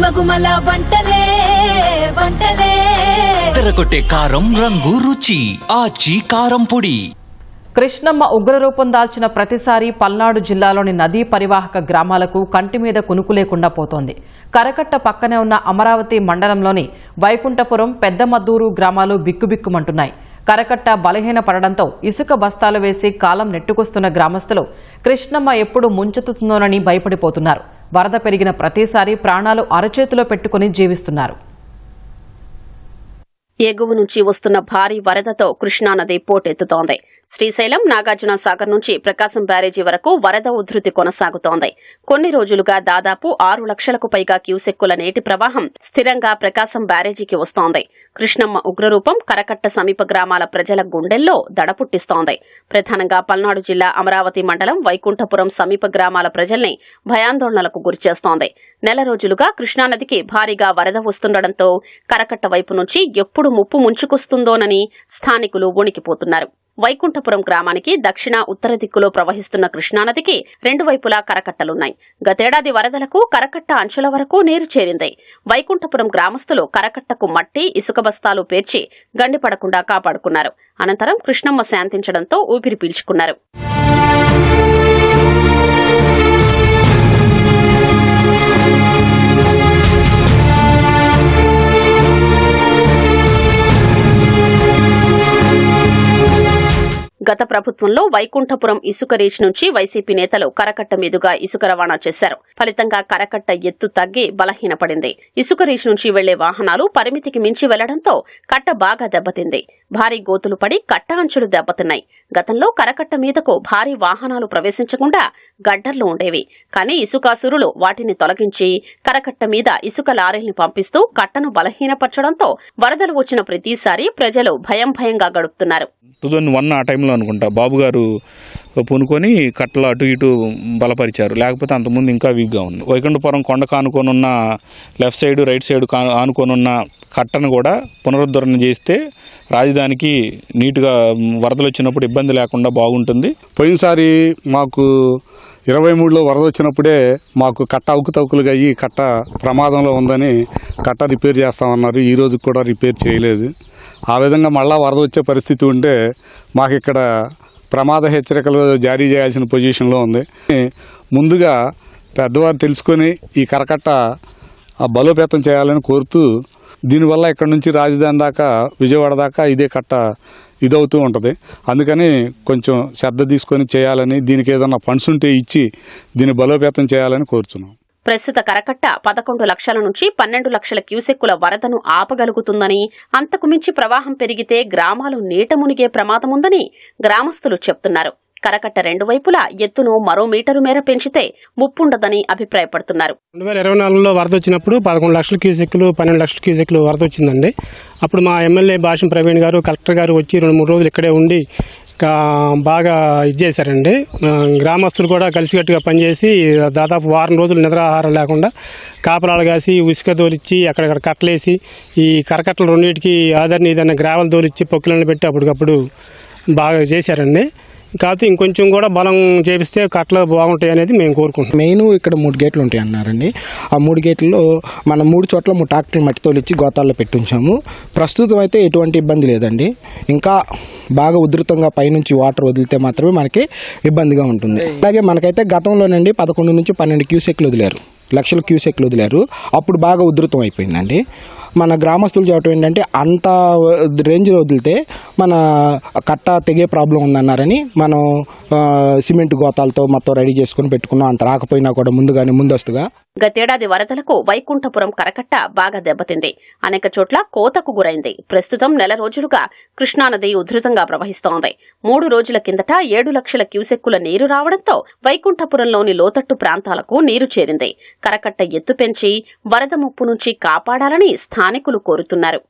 గుమగుమల వంటలే వంటలే. తెరకొట్టే కారం రంగు రుచి ఆచి కారం పొడి. కృష్ణమ్మ ఉగ్రరూపం దాల్చిన ప్రతిసారి పల్నాడు జిల్లాలోని నదీ పరివాహక గ్రామాలకు కంటి మీద కునుకు లేకుండా పోతోంది. కరకట్ట పక్కనే ఉన్న అమరావతి మండలంలోని వైకుంఠపురం పెద్దమద్దూరు గ్రామాలు బిక్కుబిక్కుమంటున్నాయి. కరకట్ట బలహీన పడడంతో ఇసుక బస్తాలు వేసి కాలం నెట్టుకొస్తున్న గ్రామస్తులు కృష్ణమ్మ ఎప్పుడు ముంచెత్తుతుందోనని భయపడిపోతున్నారు. వరద పెరిగిన ప్రతిసారి ప్రాణాలు అరచేతిలో పెట్టుకుని జీవిస్తున్నారు. ఎగువ నుంచి వస్తున్న భారీ వరదతో కృష్ణానది పోటెత్తుతోంది. శ్రీశైలం నాగార్జున సాగర్ నుంచి ప్రకాశం బ్యారేజీ వరకు వరద ఉధృతి కొనసాగుతోంది. కొన్ని రోజులుగా దాదాపు ఆరు లక్షలకు పైగా క్యూసెక్కుల నీటి ప్రవాహం స్థిరంగా ప్రకాశం బ్యారేజీకి వస్తోంది. కృష్ణమ్మ ఉగ్రరూపం కరకట్ట సమీప గ్రామాల ప్రజల గుండెల్లో దడపుట్టిస్తోంది. ప్రధానంగా పల్నాడు జిల్లా అమరావతి మండలం వైకుంఠపురం సమీప గ్రామాల ప్రజల్ని భయాందోళనలకు గురిచేస్తోంది. నెల రోజులుగా కృష్ణానదికి భారీగా వరద వస్తుండటంతో కరకట్ట వైపు నుంచి ఎప్పుడు ముప్పు ముంచుకొస్తుందోనని స్థానికులు వణికిపోతున్నారు వైకుంఠపురం గ్రామానికి దక్షిణ ఉత్తర దిక్కులో ప్రవహిస్తున్న కృష్ణానదికి రెండు వైపులా కరకట్టలున్నాయి. గతేడాది వరదలకు కరకట్ట అంచుల వరకు నీరు చేరింది. వైకుంఠపురం గ్రామస్తులు కరకట్టకు మట్టి ఇసుక బస్తాలు పేర్చి గండిపడకుండా కాపాడుకున్నారు. అనంతరం కృష్ణమ్మ శాంతించడంతో ఊపిరి పీల్చుకున్నారు. గత ప్రభుత్వంలో వైకుంఠపురం ఇసుక రీచ్ నుంచి వైసీపీ నేతలు కరకట్ట మీదుగా ఇసుక రవాణా చేశారు. ఫలితంగా కరకట్ట ఎత్తు తగ్గి బలహీనపడింది. ఇసుక రీచ్ నుంచి వెళ్ళే వాహనాలు పరిమితికి మించి వెళ్ళడంతో కట్ట బాగా దెబ్బతింది. భారీ గోతులు పడి కట్ట అంచులు దెబ్బతిన్నాయి. గతంలో కరకట్ట మీదకు భారీ వాహనాలు ప్రవేశించకుండా గడ్డర్లు ఉండేవి. కానీ ఇసుకాసురులు వాటిని తొలగించి కరకట్ట మీద ఇసుక లారీల్ని పంపిస్తూ కట్టను బలహీనపరచడంతో వరదలు వచ్చిన ప్రతిసారి ప్రజలు భయం భయంగా గడుపుతున్నారు. టూ థౌజండ్ వన్ ఆ టైంలో అనుకుంటా. బాబు గారు పూనుకొని కట్టలు అటు ఇటు బలపరిచారు. లేకపోతే అంతకుముందు ఇంకా వీక్గా ఉంది. వైకుంఠపురం కొండ కానుకొనున్న లెఫ్ట్ సైడ్ రైట్ సైడ్ కా ఆనుకొనున్న కట్టను కూడా పునరుద్ధరణ చేస్తే రాజధానికి నీట్గా వరదలు వచ్చినప్పుడు ఇబ్బంది లేకుండా బాగుంటుంది. పోయినసారి మాకు ఇరవై మూడులో వరద వచ్చినప్పుడే మాకు కట్ట అవుకుతవుకులుగా అయ్యి కట్ట ప్రమాదంలో ఉందని కట్ట రిపేర్ చేస్తామన్నారు. ఈ రోజు కూడా రిపేర్ చేయలేదు. ఆ విధంగా మళ్ళా వరద వచ్చే పరిస్థితి ఉంటే మాకు ఇక్కడ ప్రమాద హెచ్చరికలు జారీ చేయాల్సిన పొజిషన్లో ఉంది. ముందుగా పెద్దవారు తెలుసుకొని ఈ కరకట్ట ఆ బలోపేతం చేయాలని కోరుతూ దీనివల్ల ఇక్కడ నుంచి రాజధాని దాకా విజయవాడ దాకా ఇదే కట్ట ఇదవుతూ ఉంటుంది. అందుకని కొంచెం శ్రద్ధ తీసుకొని చేయాలని దీనికి ఏదన్నా ఫండ్స్ ఉంటే ఇచ్చి దీన్ని బలోపేతం చేయాలని కోరుతున్నాం. ప్రస్తుత కరకట్ట పదకొండు లక్షల నుంచి పన్నెండు లక్షల క్యూసెక్కుల వరదను ఆపగలుగుతుందని అంతకు మించి ప్రవాహం పెరిగితే గ్రామాలు నీట మునిగే ప్రమాదముందని గ్రామస్తులు చెప్తున్నారు. కరకట్ట రెండు వైపులా ఎత్తును మరో మీటరు మేర పెంచితే ముప్పుండదని అభిప్రాయపడుతున్నారు. రెండు వేల ఇరవై నాలుగులో వరద వచ్చినప్పుడు పదకొండు లక్షల క్యూసెక్లు పన్నెండు లక్షల క్యూసెక్లు వరద వచ్చిందండి. అప్పుడు మా ఎమ్మెల్యే భాషం ప్రవీణ్ గారు కలెక్టర్ గారు వచ్చి రెండు మూడు రోజులు ఇక్కడే ఉండి బాగా ఇది చేశారండి. గ్రామస్తులు కూడా కలిసికట్టుగా పనిచేసి దాదాపు వారం రోజులు నిద్రాహారం లేకుండా కాపలాలు కాసి ఉసుక దోలిచ్చి అక్కడక్కడ కట్టలేసి ఈ కరకట్టలు రెండింటికి ఆధారణ ఏదైనా గ్రావెల్ దోలిచ్చి పొక్కులను పెట్టి అప్పటికప్పుడు బాగా చేశారండి. కాకపోతే ఇంకొంచెం కూడా బలం చేపిస్తే కట్టలు బాగుంటాయి అనేది మేము కోరుకుంటున్నాం. మెయిన్ ఇక్కడ మూడు గేట్లు ఉంటాయి అన్నారండి. ఆ మూడు గేట్లలో మనం మూడు చోట్ల మూడు ట్రాక్టర్ మట్టి తోలిచ్చి గోతాల్లో పెట్టించాము. ప్రస్తుతం అయితే ఎటువంటి ఇబ్బంది లేదండి. ఇంకా బాగా ఉధృతంగా పైనుంచి వాటర్ వదిలితే మాత్రమే మనకి ఇబ్బందిగా ఉంటుంది. అలాగే మనకైతే గతంలోనండి పదకొండు నుంచి పన్నెండు క్యూసెక్లు వదిలేరు. లక్షల క్యూసెక్లు వదిలేరు. అప్పుడు బాగా ఉధృతం అయిపోయిందండి. మన గ్రామస్తులు చెప్పడం ఏంటంటే అంత రేంజ్లో వదిలితే మన కట్ట తెగే ప్రాబ్లం ఉందన్నారని మనం సిమెంట్ గోతాలతో మొత్తం రెడీ చేసుకొని పెట్టుకున్నాం. అంత రాకపోయినా కూడా ముందుగానే ముందస్తుగా. గతేడాది వరదలకు వైకుంఠపురం కరకట్ట బాగా దెబ్బతింది. అనేక చోట్ల కోతకు గురైంది. ప్రస్తుతం నెల రోజులుగా కృష్ణానది ఉధృతంగా ప్రవహిస్తోంది. మూడు రోజుల కిందట ఏడు లక్షల క్యూసెక్కుల నీరు రావడంతో వైకుంఠపురంలోని లోతట్టు ప్రాంతాలకు నీరు చేరింది. కరకట్ట ఎత్తు పెంచి వరద ముప్పు నుంచి కాపాడాలని స్థానికులు కోరుతున్నారు.